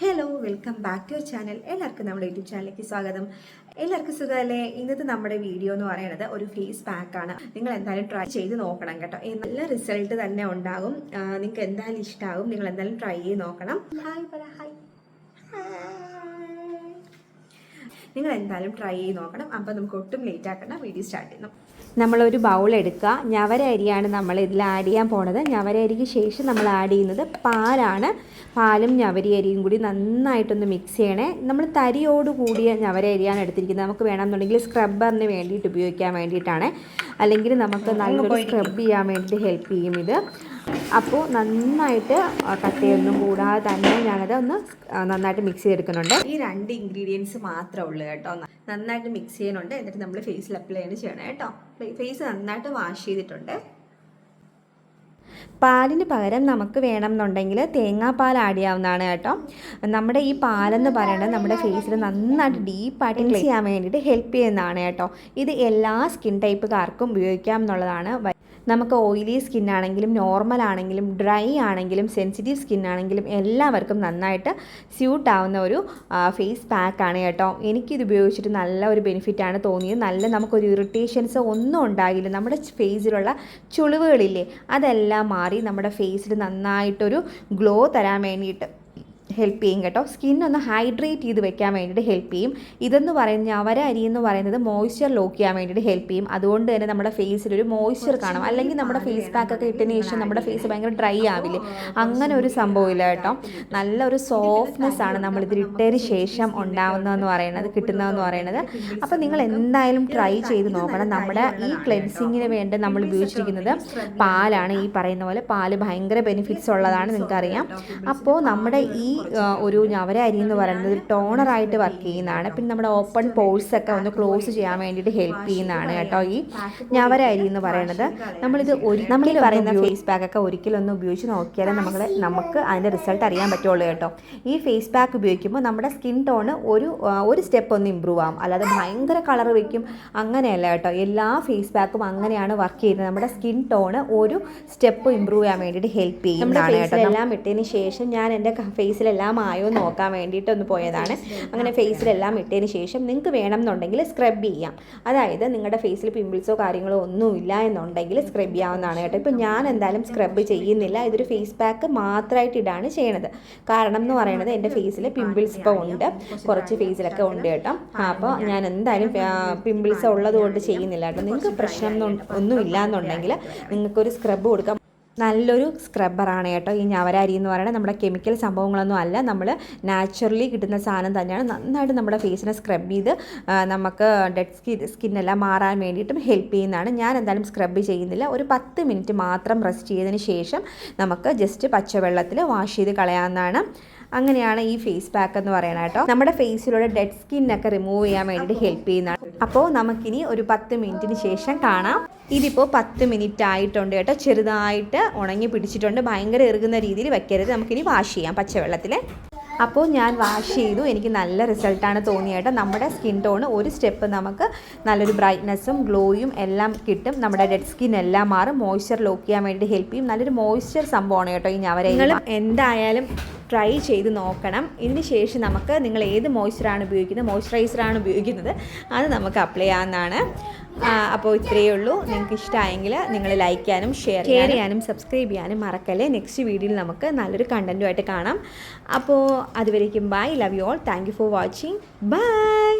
Hello welcome back to your channel എല്ലാവർക്കും നമ്മുടെ YouTube ചാനലിലേക്ക് സ്വാഗതം. എല്ലാവർക്കും സുഖമല്ലേ? ഇന്നത്തെ നമ്മുടെ വീഡിയോ എന്ന് പറയുന്നത് ഒരു ഫേസ് പാക്കാണ് നിങ്ങൾ എന്തായാലും ട്രൈ ചെയ്ത് നോക്കണം കേട്ടോ. നല്ല റിസൾട്ട് തന്നെ ഉണ്ടാകും. നിങ്ങൾക്ക് എന്തായാലും ഇഷ്ടമാകും നിങ്ങൾ എന്തായാലും ട്രൈ ചെയ്ത് നോക്കണം. ഹായ് പറ ഹായ് നിങ്ങൾ എന്തായാലും ട്രൈ ചെയ്ത് നോക്കണം. അപ്പം നമുക്ക് ഒട്ടും ലേറ്റ് ആക്കണം വീഡിയോ സ്റ്റാർട്ട് ചെയ്യണം നമ്മളൊരു ബൗൾ എടുക്കുക. ഞവര അരിയാണ് നമ്മൾ ഇതിൽ ആഡ് ചെയ്യാൻ പോണത്. ഞവര അരിക്ക് ശേഷം നമ്മൾ ആഡ് ചെയ്യുന്നത് പാലാണ്. പാലും ഞവരി അരിയും കൂടി നന്നായിട്ടൊന്ന് മിക്സ് ചെയ്യണേ. നമ്മൾ തരിയോട് കൂടിയ ഞവര അരിയാണ് എടുത്തിരിക്കുന്നത്. നമുക്ക് വേണമെന്നുണ്ടെങ്കിൽ സ്ക്രബ്ബറിന് വേണ്ടിയിട്ട് ഉപയോഗിക്കാൻ വേണ്ടിയിട്ടാണ്. അല്ലെങ്കിൽ നമുക്ക് നല്ലൊരു സ്ക്രബ് ചെയ്യാൻ വേണ്ടിയിട്ട് ഹെൽപ്പ് ചെയ്യും ഇത്. അപ്പോൾ നന്നായിട്ട് കട്ടയൊന്നും കൂടാതെ തന്നെ ഞാനത് ഒന്ന് നന്നായിട്ട് മിക്സ് ചെയ്തെടുക്കുന്നുണ്ട്. ഈ രണ്ട് ഇൻഗ്രീഡിയൻസ് മാത്രമേ ഉള്ളൂ കേട്ടോ. നന്നായിട്ട് മിക്സ് ചെയ്യുന്നുണ്ട് എന്നിട്ട് നമ്മൾ ഫേസിൽ അപ്ലൈ ചെയ്യണം കേട്ടോ. ഫേസ് നന്നായിട്ട് വാഷ് ചെയ്തിട്ടുണ്ട്. പാലിന് പകരം നമുക്ക് വേണം വേണമെന്നുണ്ടെങ്കിൽ തേങ്ങാപ്പാൽ ആഡ് ചെയ്യാവുന്നതാണ് കേട്ടോ. നമ്മുടെ ഈ പാലെന്ന് പറയുന്നത് നമ്മുടെ ഫേസിൽ നന്നായിട്ട് ഡീപ്പായിട്ട് ക്ലീൻ ചെയ്യാൻ വേണ്ടിയിട്ട് ഹെൽപ്പ് ചെയ്യുന്നതാണ് കേട്ടോ. ഇത് എല്ലാ സ്കിൻ ടൈപ്പുകാർക്കും ഉപയോഗിക്കാം എന്നുള്ളതാണ് നമുക്ക് ഓയിലി സ്കിൻ ആണെങ്കിലും നോർമൽ ആണെങ്കിലും ഡ്രൈ ആണെങ്കിലും സെൻസിറ്റീവ് സ്കിൻ ആണെങ്കിലും എല്ലാവർക്കും നന്നായിട്ട് സ്യൂട്ട് ആവുന്ന ഒരു ഫേസ് പാക്കാണ് കേട്ടോ. എനിക്കിത് ഉപയോഗിച്ചിട്ട് നല്ല ഒരു ബെനിഫിറ്റാണ് തോന്നിയത്. നല്ല നമുക്കൊരു ഇറിറ്റേഷൻസ് ഒന്നും ഉണ്ടാകില്ല. നമ്മുടെ ഫേസിലുള്ള ചുളിവുകളില്ലേ അതെല്ലാം മാറി നമ്മുടെ ഫേസിൽ നന്നായിട്ടൊരു ഗ്ലോ തരാൻ വേണ്ടിയിട്ട്. ഹെൽപ്പ് ചെയ്യും കേട്ടോ. സ്കിൻ ഒന്ന് ഹൈഡ്രേറ്റ് ചെയ്ത് വെക്കാൻ വേണ്ടിയിട്ട് ഹെൽപ്പ് ചെയ്യും. ഇതെന്ന് പറയുന്നത് അവര അരി എന്ന് പറയുന്നത് മോയ്സ്ചർ ലോക്ക് ചെയ്യാൻ വേണ്ടിയിട്ട് ഹെൽപ്പ് ചെയ്യും. അതുകൊണ്ട് തന്നെ നമ്മുടെ ഫേസിൽ ഒരു മോയ്സ്ചർ കാണും. അല്ലെങ്കിൽ നമ്മുടെ ഫേസ് പാക്ക് ഒക്കെ ഇട്ടതിന് ശേഷം നമ്മുടെ ഫേസ് ഭയങ്കര ഡ്രൈ ആവില്ലേ? അങ്ങനെ ഒരു സംഭവമില്ല കേട്ടോ. നല്ല ഒരു സോഫ്റ്റ്നെസ് ആണ് നമ്മൾ ഇട്ടതിന് ശേഷം ഉണ്ടാവുന്നതെന്ന് പറയുന്നത് കിട്ടുന്നതെന്ന് പറയുന്നത്. അപ്പോൾ നിങ്ങൾ എന്തായാലും ട്രൈ ചെയ്ത് നോക്കണം. നമ്മുടെ ഈ ക്ലെൻസിങ്ങിന് വേണ്ടി നമ്മൾ ഉപയോഗിച്ചിരിക്കുന്നത് പാലാണ് ഈ പറയുന്ന പോലെ പാൽ ഭയങ്കര ബെനിഫിറ്റ്സ് ഉള്ളതാണ് നിങ്ങൾക്കറിയാം അപ്പോൾ നമ്മുടെ ഈ ഒരു ഞവര അരി എന്ന് പറയുന്നത് ടോണറായിട്ട് വർക്ക് ചെയ്യുന്നതാണ്. പിന്നെ നമ്മുടെ ഓപ്പൺ പോഴ്സ് ഒക്കെ ഒന്ന് ക്ലോസ് ചെയ്യാൻ വേണ്ടിയിട്ട് ഹെൽപ്പ് ചെയ്യുന്നതാണ് കേട്ടോ ഈ ഞവര അരി എന്ന് പറയുന്നത്. നമ്മളിത് ഒരു നമ്മളിൽ പറയുന്ന ഫേസ് പാക്ക് ഒക്കെ ഒരിക്കലും ഒരിക്കലൊന്ന് ഉപയോഗിച്ച് നോക്കിയാലേ നമ്മൾ നമുക്ക് അതിന്റെ റിസൾട്ട് അറിയാൻ പറ്റുള്ളൂ കേട്ടോ. ഈ ഫേസ് പാക്ക് ഉപയോഗിക്കുമ്പോൾ നമ്മുടെ സ്കിൻ ടോണ് ഒരു ഒരു സ്റ്റെപ്പ് ഒന്ന് ഇമ്പ്രൂവ് ആവും. അല്ലാതെ ഭയങ്കര കളർ വയ്ക്കും അങ്ങനെയല്ല കേട്ടോ. എല്ലാ ഫേസ് പാക്കും അങ്ങനെയാണ് വർക്ക് ചെയ്യുന്നത്. നമ്മുടെ സ്കിൻ ടോണ് ഒരു സ്റ്റെപ്പ് ഇമ്പ്രൂവ് ചെയ്യാൻ വേണ്ടിയിട്ട് ഹെൽപ്പ് ചെയ്യുന്നതാണ് കേട്ടോ. എല്ലാം ഇട്ടതിന് ശേഷം ഞാൻ എന്റെ ഫേസിലെല്ലാം ആയോ നോക്കാൻ വേണ്ടിയിട്ട് ഒന്ന് പോയതാണ്. അങ്ങനെ ഫേസിലെല്ലാം ഇട്ടതിന് ശേഷം നിങ്ങൾക്ക് വേണമെന്നുണ്ടെങ്കിൽ സ്ക്രബ് ചെയ്യാം. അതായത് നിങ്ങളുടെ ഫേസിൽ പിമ്പിൾസോ കാര്യങ്ങളോ ഒന്നും ഇല്ല എന്നുണ്ടെങ്കിൽ സ്ക്രബ് ചെയ്യാവുന്നതാണ് കേട്ടോ. ഇപ്പം ഞാൻ എന്തായാലും സ്ക്രബ് ചെയ്യുന്നില്ല. ഇതൊരു ഫേസ് പാക്ക് മാത്രമായിട്ട് ഇടാണ് ചെയ്യണത്. കാരണം എന്ന് പറയുന്നത് എന്റെ ഫേസിൽ പിമ്പിൾസ് ഇപ്പോൾ ഉണ്ട്. കുറച്ച് ഫേസിലൊക്കെ ഉണ്ട് കേട്ടോ. അപ്പോൾ ഞാൻ എന്തായാലും പിമ്പിൾസ് ഉള്ളത് കൊണ്ട് ചെയ്യുന്നില്ല കേട്ടോ. നിങ്ങൾക്ക് പ്രശ്നം ഒന്നും- ഒന്നും ഇല്ല എന്നുണ്ടെങ്കിൽ നിങ്ങൾക്കൊരു സ്ക്രബ് കൊടുക്കാം. നല്ലൊരു സ്ക്രബ്ബറാണ് കേട്ടോ ഈ ഞവരാരി എന്ന് പറയുന്നത്. നമ്മുടെ കെമിക്കൽ സംഭവങ്ങളൊന്നും അല്ല. നമ്മൾ നാച്ചുറലി കിട്ടുന്ന സാധനം തന്നെയാണ്. നന്നായിട്ട് നമ്മുടെ ഫേസിനെ സ്ക്രബ് ചെയ്ത് നമുക്ക് ഡെഡ് സ്കിൻ സ്കിന്നെല്ലാം മാറാൻ വേണ്ടിയിട്ടും ഹെൽപ്പ് ചെയ്യുന്നതാണ്. ഞാൻ എന്തായാലും സ്ക്രബ് ചെയ്യുന്നില്ല. ഒരു പത്ത് മിനിറ്റ് മാത്രം റെസ്റ്റ് ചെയ്തതിന് ശേഷം നമുക്ക് ജസ്റ്റ് പച്ചവെള്ളത്തിൽ വാഷ് ചെയ്ത് കളയാവുന്നതാണ്. അങ്ങനെയാണ് ഈ ഫേസ് പാക്ക് എന്ന് പറയുന്നത് കേട്ടോ. നമ്മുടെ ഫേസിലുള്ള ഡെഡ് സ്കിന്നൊക്കെ റിമൂവ് ചെയ്യാൻ വേണ്ടിയിട്ട് ഹെൽപ്പ് ചെയ്യുന്നതാണ്. അപ്പോൾ നമുക്കിനി ഒരു പത്ത് മിനിറ്റിന് ശേഷം കാണാം. ഇതിപ്പോൾ പത്ത് മിനിറ്റ് ആയിട്ടുണ്ട് കേട്ടോ. ചെറുതായിട്ട് ഉണങ്ങി പിടിച്ചിട്ടുണ്ട്. ഭയങ്കര ഇറുകുന്ന രീതിയിൽ വെക്കരുത്. നമുക്കിനി വാഷ് ചെയ്യാം പച്ചവെള്ളത്തിൽ അപ്പോൾ ഞാൻ വാഷ് ചെയ്തു. എനിക്ക് നല്ല റിസൾട്ടാണ് തോന്നിയേട്ടോ നമ്മുടെ സ്കിൻ ടോൺ ഒരു സ്റ്റെപ്പ് നമുക്ക് നല്ലൊരു ബ്രൈറ്റ്നസ്സും ഗ്ലോയും എല്ലാം കിട്ടും. നമ്മുടെ ഡെഡ് സ്കിൻ എല്ലാം മാറും. മോയ്സ്ചർ ലോക്ക് ചെയ്യാൻ വേണ്ടി ഹെൽപ്പ് ചെയ്യും. നല്ലൊരു മോയ്സ്ചർ സംഭവമാണ് കേട്ടോ ഈ അവരെ നിങ്ങൾ എന്തായാലും ട്രൈ ചെയ്ത് നോക്കണം. ഇതിന് ശേഷം നമുക്ക് നിങ്ങൾ ഏത് മോയ്സ്ചറാണ് ഉപയോഗിക്കുന്നത്? മോയ്സ്ചറൈസറാണ് ഉപയോഗിക്കുന്നത്. അത് നമുക്ക് അപ്ലൈ ചെയ്യാവുന്നതാണ്. അപ്പോൾ ഇത്രയേ ഉള്ളൂ. നിങ്ങൾക്ക് ഇഷ്ടമായെങ്കിൽ നിങ്ങൾ ലൈക്ക് ചെയ്യാനും ഷെയർ ചെയ്യാനും സബ്സ്ക്രൈബ് ചെയ്യാനും മറക്കല്ലേ. നെക്സ്റ്റ് വീഡിയോയിൽ നമുക്ക് നല്ലൊരു കണ്ടന്റുമായിട്ട് കാണാം. അപ്പോൾ അതുവരേക്കും bye love you all thank you for watching bye